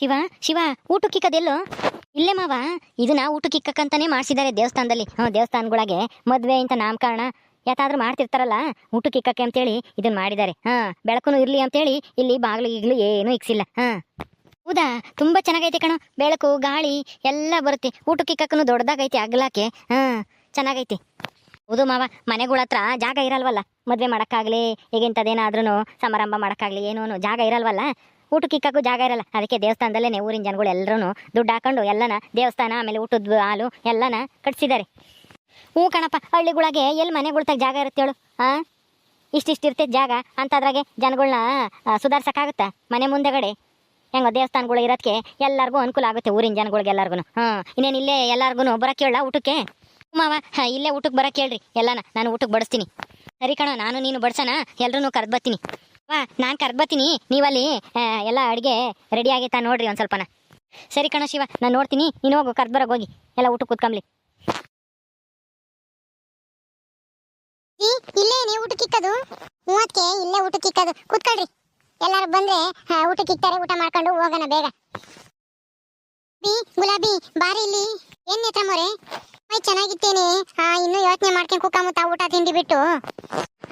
ಶಿವ ಶಿವ ಊಟಕ್ಕಿಕ್ಕದೆಲ್ಲೋ ಇಲ್ಲೇ ಮಾವ, ಇದನ್ನ ಊಟಕ್ಕಿಕ್ಕಂತಾನೆ ಮಾಡಿಸಿದ್ದಾರೆ ದೇವಸ್ಥಾನದಲ್ಲಿ. ಹ್ಞೂ ದೇವಸ್ಥಾನಗಳಿಗೆ ಮದ್ವೆ ಅಂತ ನಾಮಕರಣ. ಯಾತಾದ್ರೂ ಮಾಡ್ತಿರ್ತಾರಲ್ಲ ಊಟಕ್ಕಿಕ್ಕಕ್ಕೆ ಅಂತೇಳಿ ಇದನ್ನ ಮಾಡಿದ್ದಾರೆ. ಹಾ ಬೆಳಕುನು ಇರ್ಲಿ ಅಂತೇಳಿ ಇಲ್ಲಿ ಬಾಗಿಲು ಈಗಲೂ ಏನೂ ಇಕ್ಸಿಲ್ಲ. ಹಾ ಹೌದಾ? ತುಂಬಾ ಚೆನ್ನಾಗೈತೆ ಕಣೋ. ಬೆಳಕು, ಗಾಳಿ ಎಲ್ಲ ಬರುತ್ತೆ. ಊಟಕ್ಕಿಕ್ಕಕ್ಕೂ ದೊಡ್ಡದಾಗೈತೆ ಅಗ್ಲಾಕೆ. ಹಾ ಚೆನ್ನಾಗೈತೆ. ಹೌದು ಮಾವ, ಮನೆಗಳ ಹತ್ರ ಜಾಗ ಇರಲ್ವಲ್ಲ? ಮದ್ವೆ ಮಾಡಕ್ಕಾಗ್ಲಿ ಈಗಿಂಥದ್ದೇನಾದ್ರೂ ಸಮಾರಂಭ ಮಾಡಕ್ಕಾಗ್ಲಿ ಏನೂ ಜಾಗ ಇರಲ್ವಲ್ಲ? ಊಟಕ್ಕೆ ಇಕ್ಕಕ್ಕೂ ಜಾಗ ಇರಲ್ಲ. ಅದಕ್ಕೆ ದೇವಸ್ಥಾನದಲ್ಲೇ ಊರಿನ ಜನಗಳು ಎಲ್ಲರೂ ದುಡ್ಡು ಹಾಕೊಂಡು ಎಲ್ಲನ ದೇವಸ್ಥಾನ, ಆಮೇಲೆ ಊಟದ ಹಾಲು ಎಲ್ಲನ ಕಟ್ಸಿದ್ದಾರೆ. ಹ್ಞೂ ಕಣಪ್ಪ, ಹಳ್ಳಿಗಳಿಗೆ ಎಲ್ಲಿ ಮನೆಗಳ್ತಾಗ ಜಾಗ ಇರುತ್ತೆ ಹೇಳು ಹಾಂ ಇಷ್ಟಿಷ್ಟು ಇರ್ತೈತೆ ಜಾಗ ಅಂಥದ್ರಾಗೆ ಜನಗಳನ್ನ ಸುಧಾರ್ಸಕ್ಕಾಗುತ್ತಾ? ಮನೆ ಮುಂದೆಗಡೆ. ಹೆಂಗೋ ದೇವಸ್ಥಾನಗಳು ಇರೋದಕ್ಕೆ ಎಲ್ಲರಿಗೂ ಅನುಕೂಲ ಆಗುತ್ತೆ ಊರಿನ ಜನಗಳಿಗೆ ಎಲ್ಲರಿಗೂ ಹಾಂ ಇನ್ನೇನು ಇಲ್ಲೇ ಎಲ್ಲರಿಗೂ ಬರೋಕ್ಕೆ ಹೇಳ ಊಟಕ್ಕೆ? ಮಾವ ಇಲ್ಲೇ ಊಟಕ್ಕೆ ಬರೋಕ್ಕೆ ಹೇಳ್ರಿ, ಎಲ್ಲನ. ನಾನು ಊಟಕ್ಕೆ ಬಡಿಸ್ತೀನಿ. ಸರಿ ಕಣ, ನಾನು ನೀನು ಬಡ್ಸೋಣ ಎಲ್ಲರೂ ಕರೆದು ಬರ್ತೀನಿ. ನಾನು ಕರೆದು ಬರ್ತೀನಿ ನೀವಲ್ಲಿ ಎಲ್ಲಾ ಅಡುಗೆ ರೆಡಿ ಆಗೈತಾ ನೋಡ್ರಿ ಒಂದ್ ಸ್ವಲ್ಪನ. ಸರಿ ಕಣ ಶಿವ, ನಾನು ನೋಡ್ತೀನಿ. ನೀನು ಹೋಗು ಕರೆದು ಬರೋಕೆ ಹೋಗಿ. ಎಲ್ಲ ಊಟ ಕೂತ್ಕೊಂಬ್ಲಿ ಇಲ್ಲೇ ನೀವು ಊಟ ಕಿಕ್ಕದು ಮೂವತ್ತಕ್ಕೆ ಇಲ್ಲೇ ಊಟ ಕಿಕ್ಕದು ಕೂತ್ಕೊಳ್ರಿ. ಎಲ್ಲಾರು ಬಂದ್ರೆ ಊಟ ಕಿಕ್ತಾರೆ ಊಟ ಮಾಡ್ಕೊಂಡು ಹೋಗೋಣ ಬೇಗ. ಬಿ, ಗುಲಾಬಿ, ಬಾರಿ ಇಲ್ಲಿ. ಏನ್ ನೇತ್ರ ಚೆನ್ನಾಗಿತ್ತೇನೆ ಹಾ ಇನ್ನು ಯೋಚನೆ ಮಾಡ್ಕೊಂಡು ಕುಕ್ಕಮುತ್ತ ಊಟ ತಿಂಡಿ ಬಿಟ್ಟು.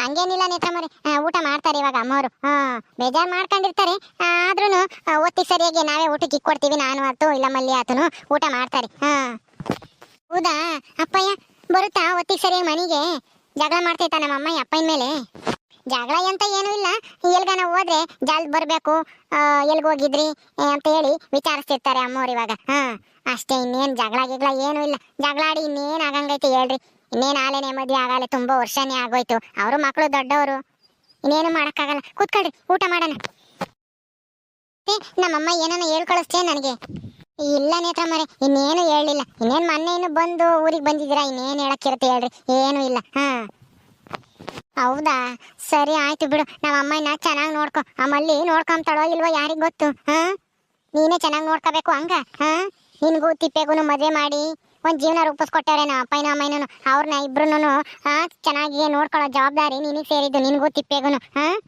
ಹಂಗೇನಿಲ್ಲ ನೇತ್ರ ಮರಿ. ಆ, ಊಟ ಮಾಡ್ತಾರೆ ಇವಾಗ ಅಮ್ಮವರು. ಹಾ ಬೇಜಾರ್ ಮಾಡ್ಕೊಂಡಿರ್ತಾರೆ. ಆದ್ರೂ ಒತ್ತಿ ಸರಿಯಾಗಿ ನಾವೇ ಊಟಕ್ಕೆ ಇಕ್ಕೊಡ್ತೀವಿ ನಾನು ಆತು ಇಲ್ಲ ಮಲ್ಲಿ ಆತನು ಊಟ ಮಾಡ್ತಾರೆ. ಹಾ. ಹೌದಾ ಅಪ್ಪಯ್ಯ ಬರುತ್ತಾ ಒತ್ತಿ ಸರಿಯಾಗಿ ಮನೆಗೆ? ಜಗಳ ಮಾಡ್ತೈತ ನಮ್ಮ ಅಮ್ಮ ಅಪ್ಪನ ಮೇಲೆ? ಜಗಳ ಅಂತ ಏನೂ ಇಲ್ಲ. ಎಲ್ಗನ ಹೋದ್ರೆ ಜಲ್ದ್ ಬರ್ಬೇಕು. ಹೋಗಿದ್ರಿ ಅಂತ ಹೇಳಿ ವಿಚಾರಿಸ್ತಿರ್ತಾರೆ ಅಮ್ಮವ್ರು ಇವಾಗ. ಹಾ, ಅಷ್ಟೇ ಇನ್ನೇನ್ ಜಗಳ ಗಿಗಳ ಏನೂ ಇಲ್ಲ. ಜಗಳ ಆಡಿ ಇನ್ನೇನ್ ಆಗಂಗೈತೆ ಹೇಳ್ರಿ. ಇನ್ನೇನು ಆಲೇನೇ ಮದುವೆ ಆಗಲ್ಲ, ತುಂಬಾ ವರ್ಷನೇ ಆಗೋಯ್ತು. ಅವರು ಮಕ್ಕಳು ದೊಡ್ಡವರು. ಇನ್ನೇನು ಮಾಡೋಕ್ಕಾಗಲ್ಲ. ಕೂತ್ಕೊಳ್ರಿ, ಊಟ ಮಾಡೋಣ. ನಮ್ಮಮ್ಮ ಏನನ್ನ ಹೇಳ್ಕೊಳಿಸ್ತೇ ನನಗೆ. ಇಲ್ಲ ನೇತ್ರ ಮರೆ, ಇನ್ನೇನು ಹೇಳಿಲ್ಲ ಇನ್ನೇನು ಮೊನ್ನೆ ಇನ್ನು ಬಂದು ಊರಿಗೆ ಬಂದಿದ್ದೀರಾ, ಇನ್ನೇನ್ ಹೇಳಕ್ಕಿರುತ್ತೆ ಹೇಳ್ರಿ. ಏನೂ ಇಲ್ಲ. ಹಾ. ಹೌದಾ? ಸರಿ, ಆಯ್ತು ಬಿಡು. ನಮ್ಮ ಅಮ್ಮನ ಚೆನ್ನಾಗಿ ನೋಡ್ಕೊ. ಆ ನೋಡ್ಕೊಂತಾಳೋ ಇಲ್ವೋ ಯಾರಿಗ್ ಗೊತ್ತು, ಹಾ? ನೀನೇ ಚೆನ್ನಾಗಿ ನೋಡ್ಕೋಬೇಕು ಹಂಗ, ಹಾ? ನಿನ್ಗೂ ತಿಪ್ಪೆಗೂ ಮದುವೆ ಮಾಡಿ ಒಂದ್ ಜೀವನ ರೂಪಿಸ್ಕೊಟ್ಟವ್ರೆ ನಮ್ಮ ಅಪ್ಪನ ಅಮ್ಮನೂ ಅವ್ರನ್ನ ಇಬ್ರು ಹಾ? ಚೆನ್ನಾಗಿ ನೋಡ್ಕೊಳ್ಳೋ ಜವಾಬ್ದಾರಿ ನಿನಗೆ ಸೇರಿದ್ದು, ನಿನ್ಗೂ ತಿಪ್ಪೆಗೂ ಹಾ?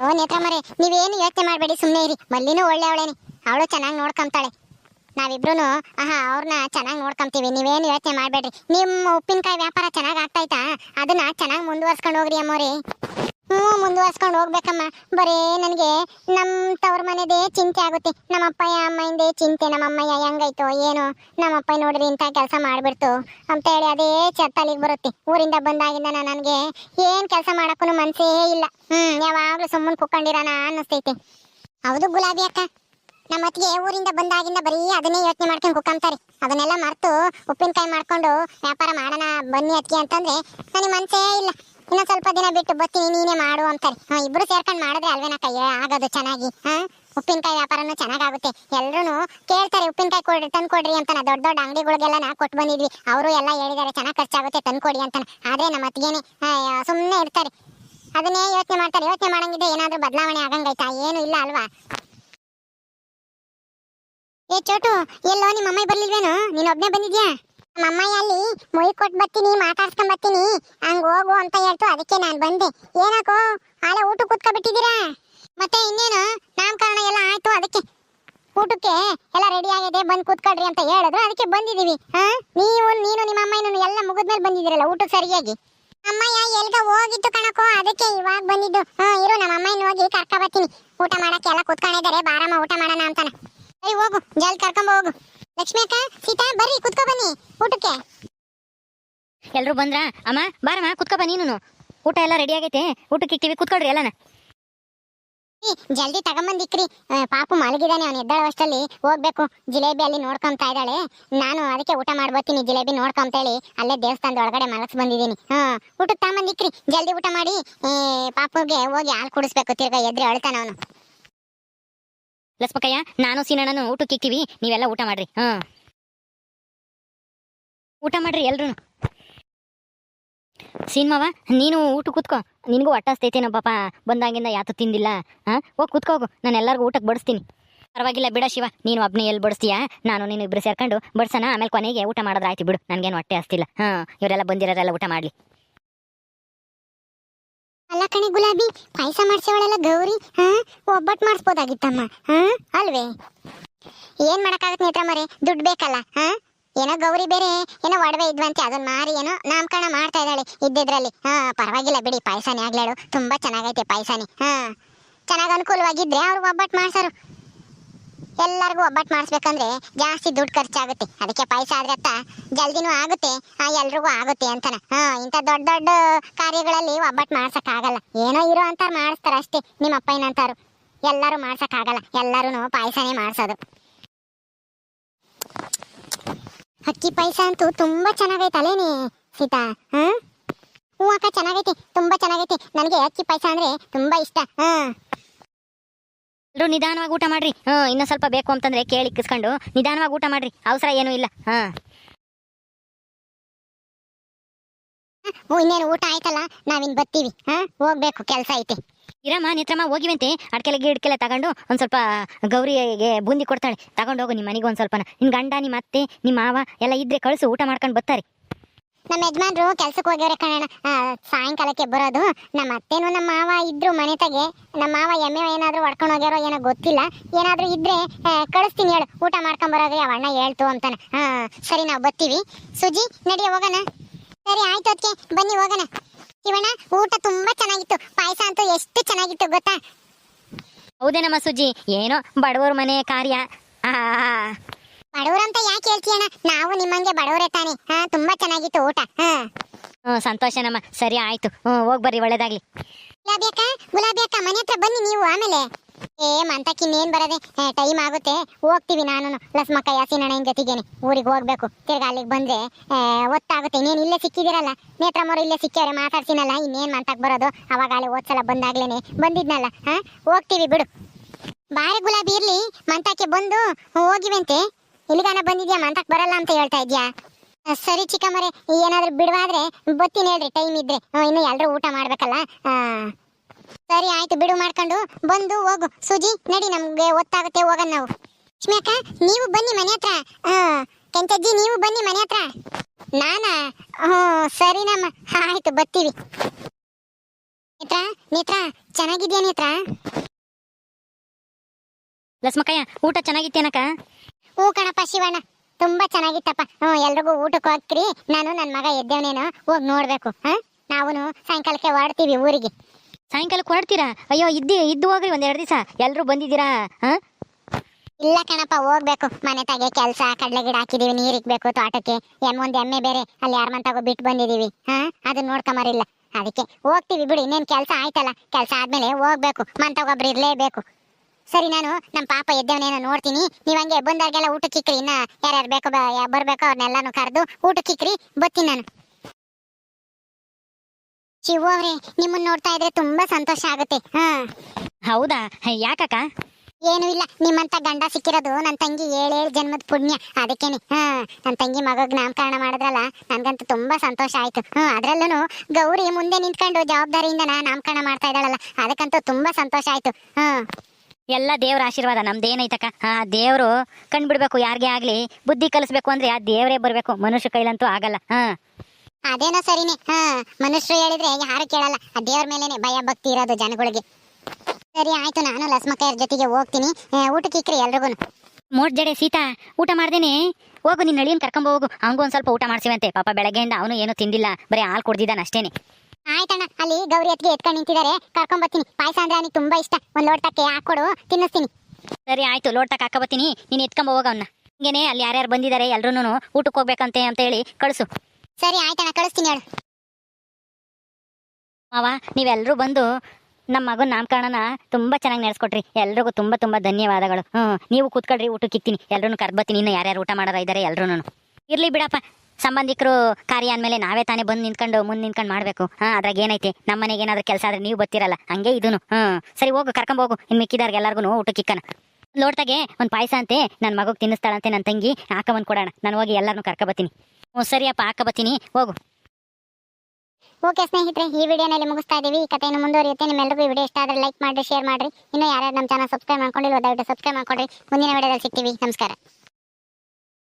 ಓ ನೇತ್ರ ಮರೆ ನೀವೇನು ಯೋಚನೆ ಮಾಡಬೇಡಿ ಸುಮ್ಮನೆ ಇರಿ. ಮಲ್ಲಿನೂ ಒಳ್ಳೆ ಅವಳೇನಿ. ಅವಳು ಚೆನ್ನಾಗಿ ನೋಡ್ಕೊಂತಾಳೆ. ನಾವಿಬ್ರು ಆಹಾ ಅವ್ರನ್ನ ಚೆನ್ನಾಗಿ ನೋಡ್ಕೊಂತೀವಿ, ನೀವೇನು ಯೋಚನೆ ಮಾಡಬೇಡ್ರಿ. ನಿಮ್ಮ ಉಪ್ಪಿನಕಾಯಿ ವ್ಯಾಪಾರ ಚೆನ್ನಾಗಿ ಆಗ್ತೈತಾ? ಅದನ್ನ ಚೆನ್ನಾಗಿ ಮುಂದುವರ್ಸ್ಕೊಂಡು ಹೋಗ್ರಿ ಅಮ್ಮೋರಿ. ಹ್ಞೂ, ಮುಂದುವರ್ಸ್ಕೊಂಡು ಹೋಗ್ಬೇಕಮ್ಮ. ಬರೀ ನನಗೆ ನಮ್ಮ ತವ್ರ ಮನೆದೇ ಚಿಂತೆ ಆಗುತ್ತೆ. ನಮ್ಮ ಅಮ್ಮಯಿಂದೇ ಚಿಂತೆ ನಮ್ಮ ಹೆಂಗೈತೋ ಏನು. ನಮ್ಮ ಅಪ್ಪ ನೋಡ್ರಿ ಇಂಥ ಕೆಲಸ ಮಾಡಿಬಿಡ್ತು ಅಂತ ಹೇಳಿ ಅದೇ ಚತ್ತಲಿಗೆ ಬರುತ್ತೆ. ಊರಿಂದ ಬಂದಾಗಿಂದ ನನಗೆ ಏನು ಕೆಲಸ ಮಾಡೋಕ್ಕೂ ಮನಸ್ಸೇ ಇಲ್ಲ. ಹ್ಞೂ ಯಾವಾಗಲೂ ಸುಮ್ಮನೆ ಕುಕ್ಕೊಂಡಿರೋಣ ಅನ್ನಿಸ್ತೈತೆ. ಹೌದು ಗುಲಾಬಿ ಅಕ್ಕ. ನಮ್ಮ ಅತ್ತಿಗೆ ಊರಿಂದ ಬಂದಾಗಿಂದ ಬರೀ ಅದನ್ನೇ ಯೋಚನೆ ಮಾಡ್ಕೊಂಡು ಕುಕ್ಕಂತಾರೆ ಅದನ್ನೆಲ್ಲ ಮರೆತು ಉಪ್ಪಿನಕಾಯಿ ಮಾಡ್ಕೊಂಡು ವ್ಯಾಪಾರ ಮಾಡೋಣ ಬನ್ನಿ ಅತ್ತಿಗೆ ಅಂತಂದ್ರೆ ನನಗೆ ಮನಸ್ಸೇ ಇಲ್ಲ. ಇನ್ನ ಸ್ವಲ್ಪ ದಿನ ಬಿಟ್ಟು ಬರ್ತೀನಿ, ನೀನೇ ಮಾಡು ಅಂತಾರೆ. ಹಾಂ ಇಬ್ರು ಸೇರ್ಕೊಂಡು ಮಾಡಿದ್ರೆ ಅಲ್ವೇನಕ್ಕ ಆಗೋದು ಚೆನ್ನಾಗಿ. ಹಾ? ಉಪ್ಪಿನಕಾಯಿ ವ್ಯಾಪಾರನೂ ಚೆನ್ನಾಗಾಗುತ್ತೆ. ಎಲ್ಲರೂ ಕೇಳ್ತಾರೆ, ಉಪ್ಪಿನಕಾಯಿ ಕೊಡ್ರಿ ತಂದು ಕೊಡ್ರಿ ಅಂತ ದೊಡ್ಡ ದೊಡ್ಡ ಅಂಗಡಿಗಳಿಗೆಲ್ಲ ನಾ ಕೊಟ್ಟು ಬಂದಿದ್ವಿ. ಅವರು ಎಲ್ಲ ಹೇಳಿದ್ದಾರೆ, ಚೆನ್ನಾಗಿ ಖರ್ಚಾಗುತ್ತೆ ತಂದು ಕೊಡಿ ಅಂತ ಆದರೆ ನಮ್ಮ ಅತ್ತಿಗೆನೆ ಸುಮ್ಮನೆ ಇರ್ತಾರೆ. ಅದನ್ನೇ ಯೋಚನೆ ಮಾಡ್ತಾರೆ. ಯೋಚನೆ ಮಾಡಂಗಿದ್ರೆ ಏನಾದರೂ ಬದಲಾವಣೆ ಆಗಂಗೈತಾ ಏನು ಇಲ್ಲ ಅಲ್ವಾ? ಏ ಚೋಟು, ಎಲ್ಲೋ ನಿಮ್ಮ ಅಮ್ಮ ಬರ್ಲಿಲ್ವೇನು? ನೀನು ಒಬ್ನೇ ಬಂದಿದ್ಯಾ? ನಮ್ಮ ಅಮ್ಮಯ್ಯ ಅಲ್ಲಿ ಮೊಯ್ ಕೊಟ್ಟು ಬರ್ತೀನಿ, ಮಾತಾಡ್ಸ್ಕೊಂಡ್ ಬರ್ತೀನಿ. ಹಂಗ್ ಹೋಗು ಅಂತ ಹೇಳ್ತು, ಅದಕ್ಕೆ ನಾನು ಬಂದೆ. ಏನಕ್ಕೋ, ಆಳೆ ಊಟ ಕೂತ್ಕೊಬಿಟ್ಟಿದ್ದೀರಾ? ಮತ್ತೆ ಇನ್ನೇನು? ನಾಮಕರಣ ಎಲ್ಲ ಆಯ್ತು, ಅದಕ್ಕೆ ಊಟಕ್ಕೆ ಎಲ್ಲ ರೆಡಿ ಆಗಿದೆ, ಬಂದು ಕೂತ್ಕೊಳ್ರಿ ಅಂತ ಹೇಳಿದ್ರು, ಅದಕ್ಕೆ ಬಂದಿದೀವಿ ಹಾ? ನೀವು, ನೀನು, ನಿಮ್ಮ ಅಮ್ಮಯ್ಯನು ಎಲ್ಲ ಮುಗಿದ್ಮೇಲೆ ಬಂದಿದ್ದೀರಲ್ಲ ಊಟ ಸರಿಯಾಗಿ? ಅಮ್ಮಯ್ಯ ಎಲ್ಗ ಹೋಗಿತ್ತು ಕಣಕೋ, ಅದಕ್ಕೆ ಇವಾಗ ಬಂದಿದ್ದು. ಹಾ, ಇರು, ನಮ್ಮ ಅಮ್ಮಯ್ಯನ ಹೋಗಿ ಕರ್ಕ ಬರ್ತೀನಿ. ಊಟ ಮಾಡಕ್ಕೆ ಎಲ್ಲ ಕೂತ್ಕೊಂಡಿದ್ದಾರೆ ಬಾರಮ್ಮ, ಊಟ ಮಾಡೋಣ ಅಂತಾನ ಹೋಗು. ಜಲ್ದಿ ಕರ್ಕೊಂಡ್ ಹೋಗು. ಲಕ್ಷ್ಮಿ ಅಕ್ಕ, ಸೀತಾ, ಬರ್ರಿ, ಕುತ್ಕೋ ಬನ್ನಿ ಊಟಕ್ಕೆ. ಎಲ್ಲರೂ ಬಂದ್ರಾ? ಅಮ್ಮ, ಬಾರಮ್ಮ ಕುತ್ಕೊಬ ನೀನು. ಊಟ ಎಲ್ಲ ರೆಡಿ ಆಗೈತೆ. ಊಟಕ್ಕೆ ಇಕ್ತೀವಿ ಕುತ್ಕೊಳ್ರಿ ಎಲ್ಲನ. ಜಲ್ದಿ ತಗೊಂಬಂದಿಕ್ರಿ. ಪಾಪ ಪಾಪು ಮಲಗಿದಾನೆ, ಅವ್ನು ಅಷ್ಟಲ್ಲಿ ಹೋಗ್ಬೇಕು. ಜಿಲೇಬಿ ಅಲ್ಲಿ ನೋಡ್ಕೊಂತಾ ಇದ್ದಾಳೆ. ನಾನು ಅದಕ್ಕೆ ಊಟ ಮಾಡ್ಬೋತೀನಿ ಜಿಲೇಬಿ ನೋಡ್ಕೊಂತ ಹೇಳಿ. ಅಲ್ಲೇ ದೇವಸ್ಥಾನದ ಒಳಗಡೆ ಮಲಗ್ಸ್ ಬಂದಿದ್ದೀನಿ. ಹಾ, ಊಟಕ್ಕೆ ತಗೊಂಬಂದಿಕ್ರಿ. ಜಲ್ದಿ ಊಟ ಮಾಡಿ. ಪಾಪುಗೆ ಹೋಗಿ ಹಾಲು ಕುಡಿಸ್ಬೇಕು, ತಿರ್ಗಾ ಎದ್ರೆ ಅಳ್ತಾನ ಅವನು. ಲಸ್ಮಕ್ಕಯ್ಯ ನಾನು ಸೀನಣ್ಣನು ಊಟಕ್ಕೆ ಇಕ್ತೀವಿ ನೀವೆಲ್ಲ ಊಟ ಮಾಡ್ರಿ. ಹಾ. ಊಟ ಮಾಡ್ರಿ ಎಲ್ರು ಸೀನ್ಮವ ನೀನು ಊಟ ಕೂತ್ಕೋ. ನಿನಗೂ ಹೊಟ್ಟಸ್ತೈತೇನೋ ಪಾಪ, ಬಂದಾಗಿಂದ ಯಾತು ತಿಂದಿಲ್ಲ. ಹಾ, ಹೋಗಿ ಕೂತ್ಕೋಗು ನಾನು ಎಲ್ಲರಿಗೂ ಊಟಕ್ಕೆ ಬಡಿಸ್ತೀನಿ. ಪರವಾಗಿಲ್ಲ ಬಿಡ ಶಿವ, ನೀನು ಒಬ್ಬನೇ ಎಲ್ಲಿ ಬಡಿಸ್ತೀಯಾ? ನಾನು ನೀನು ಇಬ್ರು ಸೇರ್ಕೊಂಡು ಬಡ್ಸೋಣ ಆಮೇಲೆ ಕೊನೆಗೆ ಊಟ ಮಾಡೋದು ಆಯ್ತು ಬಿಡು, ನನಗೇನು ಹೊಟ್ಟೆ ಹಸ್ತಿಲ್ಲ ಹಾ, ಇವರೆಲ್ಲ ಬಂದಿರೋರೆಲ್ಲ ಊಟ ಮಾಡಲಿ. ಅಲ್ಲ ಕಣೆ ಗುಲಾಬಿ, ಪಾಯಸ ಮಾಡ್ಸೋಳೆಲ್ಲ ಗೌರಿ, ಹಾ? ಒಬ್ಬಟ್ಟು ಮಾಡಿಸ್ಬೋದಾಗಿತ್ತಮ್ಮ, ಹಾ? ಅಲ್ವೇ? ಏನ್ ಮಾಡಕ್ಕಾಗತ್ತೆ ನೇತ್ರ ಮರೆ ದುಡ್ಡು ಬೇಕಲ್ಲ, ಹಾ? ಏನೋ ಗೌರಿ ಬೇರೆ, ಏನೋ ಒಡವೆ ಇದ್ವಂತೆ ಅದನ್ನ ಮಾರಿ ಏನೋ ನಾಮಕರಣ ಮಾಡ್ತಾ ಇದ್ದಾಳೆ ಇದ್ದಿದ್ರಲ್ಲಿ. ಹಾ, ಪರವಾಗಿಲ್ಲ ಬಿಡಿ, ಪಾಯಸನೇ ಆಗ್ಲೇಳು ತುಂಬಾ ಚೆನ್ನಾಗೈತೆ ಪಾಯಸನೇ, ಹಾ? ಚೆನ್ನಾಗಿ ಅನುಕೂಲವಾಗಿದ್ರೆ ಅವ್ರು ಒಬ್ಬಟ್ಟು ಮಾಡ್ಸಾರು. ಎಲ್ಲರಿಗೂ ಒಬ್ಬಟ್ಟು ಮಾಡಿಸ್ಬೇಕಂದ್ರೆ ಜಾಸ್ತಿ ದುಡ್ಡು ಖರ್ಚಾಗುತ್ತೆ. ಅದಕ್ಕೆ ಪಾಯಸ ಅತ್ತ ಜಲ್ದಿನೂ ಆಗುತ್ತೆ. ಆ ಎಲ್ರಿಗೂ ಆಗುತ್ತೆ ಅಂತಾನೆ. ಹಾ, ಇಂಥ ದೊಡ್ಡ ದೊಡ್ಡ ಕಾರ್ಯಗಳಲ್ಲಿ ಒಬ್ಬಟ್ಟು ಮಾಡ್ಸೋಕ್ಕಾಗಲ್ಲ. ಏನೋ ಇರೋ ಅಂತ ಮಾಡಿಸ್ತಾರೆ ಅಷ್ಟೇ. ನಿಮ್ಮ ಅಪ್ಪ ಏನಂತಾರು? ಎಲ್ಲರೂ ಮಾಡ್ಸೋಕ್ಕಾಗಲ್ಲ. ಎಲ್ಲರೂ ಪಾಯಸನೇ ಮಾಡಿಸೋದು. ಅಕ್ಕಿ ಪಾಯಸ ಅಂತೂ ತುಂಬಾ ಚೆನ್ನಾಗೈತೆ ಸೀತಾ? ಹ್ಞೂ ಹ್ಞೂ ಅಕ್ಕ, ಚೆನ್ನಾಗೈತಿ. ತುಂಬಾ ಚೆನ್ನಾಗೈತಿ. ನನಗೆ ಅಕ್ಕಿ ಪಾಯಸ ಅಂದ್ರೆ ತುಂಬಾ ಇಷ್ಟ. ಹಾ. ಎಲ್ರು ನಿಧಾನವಾಗಿ ಊಟ ಮಾಡ್ರಿ. ಹ್ಞೂ ಇನ್ನೂ ಸ್ವಲ್ಪ ಬೇಕು ಅಂತಂದ್ರೆ ಕೇಳಿ ಕಿಸ್ಕೊಂಡು ನಿಧಾನವಾಗಿ ಊಟ ಮಾಡ್ರಿ. ಅವಸರ ಏನೂ ಇಲ್ಲ. ಹಾ. ಹ್ಞೂ ಇನ್ನೇನು ಊಟ ಆಯ್ತಲ್ಲ? ನಾವಿನ್ ಬರ್ತೀವಿ. ಹಾ ಹೋಗ್ಬೇಕು ಕೆಲಸ ಐತೆ. ಇರಮ್ಮ ನಿತ್ರಮ್ಮ ಹೋಗಿವಂತೆ. ಅಡ್ಕೆಲೆ ಗಿಡ್ಕೆಲೆ ತಗೊಂಡು ಒಂದು ಸ್ವಲ್ಪ ಗೌರಿಗೆ ಬೂಂದಿ ಕೊಡ್ತಾಳೆ. ತಗೊಂಡು ಹೋಗು ನಿಮ್ಮ ಮನೆಗೆ ಒಂದು ಸ್ವಲ್ಪ ನಿನ್ ಗಂಡ ನಿಮ್ಮ ಅತ್ತೆ ನಿಮ್ಮ ಮಾವ ಎಲ್ಲ ಇದ್ರೆ ಕಳ್ಸು ಊಟ ಮಾಡ್ಕೊಂಡು ಬರ್ತಾರೆ. ನಮ್ಮ ಯಜಮಾನ್ರು ಕೆಲ್ಸಕ್ಕೆ ಹೋಗ್ಯವ್ರೆ ಕಣಣ್ಣ. ಸಾಯಂಕಾಲಕ್ಕೆ ಬರೋದು. ನಮ್ಮ ಅತ್ತೇನು ನಮ್ಮ ಮಾವ ಇದ್ರು ಮನೆ ತಗೆ ನಮ್ಮ ಮಾವ ಎಮ್ಮೆ ಏನಾದರೂ ಹೊಡ್ಕೊಂಡು ಹೋಗ್ಯಾರೋ ಏನೋ ಗೊತ್ತಿಲ್ಲ. ಏನಾದರೂ ಇದ್ರೆ ಕಳಿಸ್ತೀನಿ ಹೇಳು. ಊಟ ಮಾಡ್ಕೊಂಡ್ ಬರೋದು ಯಾವ ಅಣ್ಣ ಹೇಳ್ತು ಅಂತಾನೆ. ಹಾಂ, ಸರಿ ನಾವು ಬರ್ತೀವಿ. ಸುಜಿ ನಡಿ ಹೋಗೋಣ. ಸರಿ, ಆಯ್ತು ಅದಕ್ಕೆ ಬನ್ನಿ, ಹೋಗೋಣ. ಇವಣ್ಣ ಊಟ ತುಂಬಾ ಚೆನ್ನಾಗಿತ್ತು. ಪಾಯಸ ಅಂತೂ ಎಷ್ಟು ಚೆನ್ನಾಗಿತ್ತು ಗೊತ್ತಾ? ಹೌದೇನಮ್ಮ ಸುಜಿ? ಏನೋ ಬಡವರ ಮನೆ ಕಾರ್ಯ. ಬಡವರಂತ ಯಾಕೆ ಹೇಳ್ತೀಯಣ್ಣ? ನಾವು ನಿಮ್ಮಂಗೆ ಬಡವರೇ ತಾನೆ. ಹಾ ತುಂಬಾ ಚೆನ್ನಾಗಿತ್ತು ಊಟ. ಹಾ. ಹ್ಞೂ ಸಂತೋಷನಮ್ಮ ಸರಿ ಆಯ್ತು. ಹ್ಮ್ ಹೋಗ್ ಬರ್ರಿ ಒಳ್ಳೇದಾಗ್ಲಿ. ಗುಲಾಬಿ ಅಕ್ಕ ಗುಲಾಬಿ ಅಕ್ಕ ಮನೆ ಹತ್ರ ಬನ್ನಿ ನೀವು ಆಮೇಲೆ. ಏ ಮಂತಕ್ಕೆ ಇನ್ನೇನ್ ಬರದೆ. ಟೈಮ್ ಆಗುತ್ತೆ. ಹೋಗ್ತೀವಿ ನಾನು. ಲಸ್ಮಕ್ಕ ಯಾಸಿನಣ್ಣನ ಜೊತೆಗೇನೆ. ಊರಿಗೆ ಹೋಗ್ಬೇಕು. ತಿರ್ಗಾ ಅಲ್ಲಿಗೆ ಬಂದ್ರೆ ಆ, ಹೊತ್ತಾಗುತ್ತೆ ಇನ್ನೇನು ಇಲ್ಲೇ ಸಿಕ್ಕಿದಿರಲ್ಲ ನೇತ್ರಮ್ಮರು ಇಲ್ಲೇ ಸಿಕ್ಕಿದ್ರೆ ಮಾತಾಡ್ತೀನಲ್ಲ ಇನ್ನೇನ್ ಮಂತಕ್ ಬರೋದು? ಅವಾಗ ಅಲ್ಲಿ ಹೋದ್ಸಲ ಬಂದಾಗ್ಲೇನೆ. ಬಂದಿದ್ನಲ್ಲ ಹಾ? ಹೋಗ್ತೀವಿ ಬಿಡು. ಬಾರೆ ಗುಲಾಬಿ ಇರ್ಲಿ. ಮಂತಕ್ಕೆ ಬಂದು ಹೋಗಿವಂತೆ. ಇಲ್ಲಿಗಾನ ಬಂದಿದ್ಯಾ? ಮಂತಕ್ ಬರಲ್ಲ ಅಂತ ಹೇಳ್ತಾ ಇದ್ಯಾ? ಸರಿ ಚಿಕ್ಕಮ್ಮರೆ ಏನಾದ್ರೂ ಬಿಡುವಾದ್ರೆ ಬತ್ತೀನಿ ಹೇಳ್ರಿ ಟೈಮ್ ಇದ್ರೆ. ಇನ್ನು ಎಲ್ರೂ ಊಟ ಮಾಡ್ಬೇಕಲ್ಲ? ಸರಿ ಆಯ್ತು ಬಿಡು ಮಾಡ್ಕೊಂಡು ಬಂದು ಹೋಗು. ಸುಜಿ, ನಡಿ ನಮ್ಗೆ ಒತ್ತಾಗುತ್ತೆ ಹೋಗೋಣ ನಾವು. ಲಕ್ಷ್ಮಿ ನೀವು ಬನ್ನಿ ಮನೆ ಹತ್ರ. ಕೆಂಚಜ್ಜಿ, ನೀವು ಬನ್ನಿ ಮನೆ ಹತ್ರ. ನಾನಾ? ಹ್ಞೂ ಸರಿನಮ್ಮ ಆಯ್ತು, ಬರ್ತೀವಿ. ನೇತ್ರ ನೇತ್ರ, ಚೆನ್ನಾಗಿದ್ಯಾ ನೇತ್ರ? ಲಸ್ಮಕ್ಕಯ್ಯ ಊಟ ಚೆನ್ನಾಗಿತ್ತೇನಕ್ಕ? ಹ್ಞೂ ಕಣಪ್ಪ ಶಿವಣ್ಣ. ತುಂಬಾ ಚೆನ್ನಾಗಿತ್ತಪ್ಪ. ಹ್ಞೂ ಎಲ್ರಿಗೂ ಊಟಕ್ಕೆ ಹೋಗ್ತೀರಿ. ನಾನು ನನ್ನ ಮಗ ಎದ್ದೇವನೇನು ಹೋಗಿ ನೋಡ್ಬೇಕು ಹಾ? ನಾವು ಸಾಯಂಕಾಲಕ್ಕೆ ಹೊರಡ್ತೀವಿ ಊರಿಗೆ. ಸಾಯಂಕಾಲಕ್ಕೆ ಹೊರಡ್ತೀರಾ? ಅಯ್ಯೋ ಇದ್ದಿ ಇದ್ದು ಹೋಗ್ರಿ ಒಂದೆರಡು ದಿವಸ. ಎಲ್ಲರೂ ಬಂದಿದ್ದೀರಾ? ಹಾ? ಇಲ್ಲ ಕಣಪ್ಪ ಹೋಗ್ಬೇಕು. ಮನೆ ತಾಗೆ ಕೆಲಸ ಕಡಲೆ ಗಿಡ ಹಾಕಿದೀವಿ ನೀರ್ ಇಕ್ಬೇಕು ತೋಟಕ್ಕೆ. ಎಮ್ಮೊಂದು ಎಮ್ಮೆ ಬೇರೆ ಅಲ್ಲಿ ಯಾರ ಮಂತಾಗ ಬಿಟ್ಟು ಬಂದಿದೀವಿ ಹಾ? ಅದನ್ನ ನೋಡ್ಕೊಂಬರಿಲ್ಲ. ಅದಕ್ಕೆ ಹೋಗ್ತೀವಿ ಬಿಡಿ ಇನ್ನೇನ್ ಕೆಲಸ ಆಯ್ತಲ್ಲ. ಕೆಲಸ ಆದ್ಮೇಲೆ ಹೋಗ್ಬೇಕು. ಮಂತಾಗೊಬ್ರು ಇರ್ಲೇಬೇಕು. ಸರಿ ನಾನು ನಮ್ಮ ಪಾಪ ಎದ್ದವನೇನೋ ನೋಡ್ತೀನಿ. ನೀವು ಹಂಗೆ ಬಂದಾಗೆಲ್ಲ ಊಟ ಚಿಕ್ಕರಿ ಇನ್ನ ಯಾರ್ಯಾರು ಬೇಕೋ ಬರಬೇಕು ಅವ್ರನ್ನೆಲ್ಲಾನು ಕರೆದು ಊಟ ಚಿಕ್ಕರಿ ಬರ್ತೀನಿ ನಾನು. ಶಿವು ಅವ್ರೆ ನಿಮ್ಮನ್ನ ನೋಡ್ತಾ ಇದ್ರೆ ತುಂಬಾ ಸಂತೋಷ ಆಗುತ್ತೆ. ಹಾ. ಹೌದಾ? ಯಾಕಕ್ಕ? ಏನು ಇಲ್ಲ. ನಿಮ್ಮಂತ ಗಂಡ ಸಿಕ್ಕಿರೋದು ನನ್ನ ತಂಗಿ ಏಳೇಳು ಜನ್ಮದ ಪುಣ್ಯ. ಅದಕ್ಕೇನೆ. ಹಾ ನನ್ನ ತಂಗಿ ಮಗಗ್ ನಾಮಕರಣ ಮಾಡಿದ್ರಲ್ಲ ನನಗಂತೂ ತುಂಬಾ ಸಂತೋಷ ಆಯ್ತು. ಹ್ಮ್ ಅದ್ರಲ್ಲೂ ಗೌರಿ ಮುಂದೆ ನಿಂತ್ಕೊಂಡು ಜವಾಬ್ದಾರಿಯಿಂದ ನಾ ನಾಮಕರಣ ಮಾಡ್ತಾ ಇದ್ದಾಳಲ್ಲ ಅದಕ್ಕಂತೂ ತುಂಬಾ ಸಂತೋಷ ಆಯ್ತು. ಹ್ಮ್. ಎಲ್ಲ ದೇವ್ರ ಆಶೀರ್ವಾದ ನಮ್ದೇನೈತಕ್ಕ ಆ ದೇವ್ರು ಕಂಡ್ಬಿಡ್ಬೇಕು ಯಾರಿಗೆ ಆಗ್ಲಿ. ಬುದ್ಧಿ ಕಲಿಸ್ಬೇಕು ಅಂದ್ರೆ ಆ ದೇವರೇ ಬರ್ಬೇಕು. ಮನುಷ್ಯ ಕೈಲಂತೂ ಆಗಲ್ಲ. ಹಾ. ಅದೇನೋ ಸರಿನೇ. ಹಾ ಮನುಷ್ಯರು ಹೇಳಿದ್ರೆ ಯಾರು ಕೇಳಲ್ಲ. ಆ ದೇವ್ರ ಮೇಲೇನೆ ಭಯ ಭಕ್ತಿ ಇರೋದು ಜನಗಳಿಗೆ. ಸರಿ ಆಯ್ತು. ನಾನು ಲಸ್ಮಕ್ಕಯ್ಯರ ಜೊತೆಗೆ ಹೋಗ್ತೀನಿ. ಊಟ ಊಟಕ್ಕೆ ಇಕ್ರಿ ಎಲ್ರಿಗೂ. ಮೋಟ್ ಜಡೆ ಸೀತಾ ಊಟ ಮಾಡ್ದೇನೆ? ಹೋಗು ನಿನ್ನ ಅಳಿಯನ್ ಕರ್ಕೊಂಡ್ ಹೋಗು. ಹಂಗು ಒಂದ್ ಸ್ವಲ್ಪ ಊಟ ಮಾಡ್ಸಿವಂತೆ. ಪಾಪ ಬೆಳಗ್ಗೆಯಿಂದ ಅವನು ಏನೂ ತಿಂದಿಲ್ಲ. ಬರೀ ಹಾಲು ಕುಡ್ದಿದ್ದಾನೆ ಅಷ್ಟೇನೆ. ಆಯ್ತಣ್ಣ ಅಲ್ಲಿ ಗೌರಿ ಅತ್ತಿಗೆ ಎತ್ಕೊಂಡು ನಿಂತಿದ್ದಾರೆ ಕರ್ಕೊಂಡ್ ಬರ್ತೀನಿ. ಪಾಯಸ ಅಂದ್ರೆ ಅವನಿಗೆ ತುಂಬಾ ಇಷ್ಟ. ಒಂದ್ ಲೋಟಕ್ಕೆ ಹಾಕೊಡು ತಿನ್ನಿಸ್ತೀನಿ. ಸರಿ ಆಯ್ತು ಲೋಟಕ್ಕೆ ಹಾಕ ಬತ್ತೀನಿ ನೀನು ಎತ್ಕೊಂಬ ಹೋಗ ಅವನ್ನ ಹಿಂಗೇನೆ ಅಲ್ಲಿ ಯಾರ್ಯಾರು ಬಂದಿದ್ದಾರೆ ಎಲ್ರೂ ಊಟಕ್ಕೆ ಹೋಗ್ಬೇಕಂತೆ ಅಂತ ಹೇಳಿ ಕಳಿಸು. ಸರಿ ಆಯ್ತಣ್ಣ ಕಳಿಸ್ತೀನಿ ಹೇಳು. ಮಾವ ನೀವೆಲ್ಲರೂ ಬಂದು ನಮ್ಮ ಮಗನ ನಾಮಕರಣನ ತುಂಬಾ ಚೆನ್ನಾಗಿ ನಡೆಸ್ಕೊಟ್ರಿ. ಎಲ್ರಿಗೂ ತುಂಬಾ ತುಂಬಾ ಧನ್ಯವಾದಗಳು. ಹ್ಞೂ ನೀವು ಕೂತ್ಕೊಳ್ರಿ ಊಟಕ್ಕೆ ಇಕ್ತೀನಿ. ಎಲ್ಲರೂ ಕರ್ಬತ್ತೀನಿ ಇನ್ನು ಯಾರ್ಯಾರು ಊಟ ಮಾಡೋರ ಇದ್ದಾರೆ ಎಲ್ಲರೂ ಇರ್ಲಿ ಬಿಡಪ್ಪ. ಸಂಬಂಧಿಕರು ಕಾರ್ಯ ಅಂದಮೇಲೆ ನಾವೇ ತಾನೇ ಬಂದು ನಿಂತ್ಕೊಂಡು ಮುಂದೆ ನಿಂತ್ಕೊಂಡು ಮಾಡಬೇಕು. ಹಾಂ, ಅದ್ರಾಗ ಏನೈತೆ? ನಮ್ಮ ಮನೆಗೆ ಏನಾದರೂ ಕೆಲಸ ಆದರೆ ನೀವು ಬರ್ತಿರಲ್ಲ. ಹಂಗೆ ಇದೂ ಹ್ಞೂ ಸರಿ ಹೋಗು, ಕರ್ಕೊಂಡ್ ಹೋಗು. ಇನ್ನು ಮಿಕ್ಕಿದಾರ್ಗೆ ಎಲ್ಲರಿಗೂ ಊಟಕ್ಕೆ ಇಕ್ಕನ. ನೋಡ್ತಾಗೆ ಒಂದು ಪಾಯಸ ಅಂತೆ ನನ್ನ ಮಗುಗೆ ತಿನ್ನಿಸ್ತಾಳಂತೆ ನನ್ನ ತಂಗಿ ಆಕ ಕೊಡೋಣ. ನಾನು ಹೋಗಿ ಎಲ್ಲರನ್ನೂ ಕರ್ಕೊಬತ್ತೀನಿ ಹ್ಞೂ ಸರಿಯಪ್ಪ ಹಾಕ ಬತ್ತೀನಿ ಹೋಗು. ಓಕೆ ಸ್ನೇಹಿತರೆ, ಈ ವಿಡಿಯೋನಲ್ಲಿ ಮುಗಿಸ್ತಾ ಇದ್ದೀವಿ ಈ ಕಥೆಯನ್ನು ಮುಂದುವರಿಯುತ್ತೆ. ನಿಮ್ಮೆಲ್ಲರಿಗೂ ಈ ವಿಡಿಯೋ ಇಷ್ಟ ಆದರೆ ಲೈಕ್ ಮಾಡಿರಿ ಶೇರ್ ಮಾಡಿರಿ. ಇನ್ನೂ ಯಾರ್ಯಾರು ನಮ್ಮ ಚಾನಲ್ ಸಬ್ಸ್ಕ್ರೈಬ್ ಮಾಡ್ಕೊಂಡಿಲ್ಲ ದಯವಿಟ್ಟು ಸಬ್ಸ್ಕ್ರೈಬ್ ಮಾಡ್ಕೊಡ್ರಿ. ಮುಂದಿನ ವಿಡಿಯೋದಲ್ಲಿ ಸಿಗ್ತೀವಿ. ನಮಸ್ಕಾರ.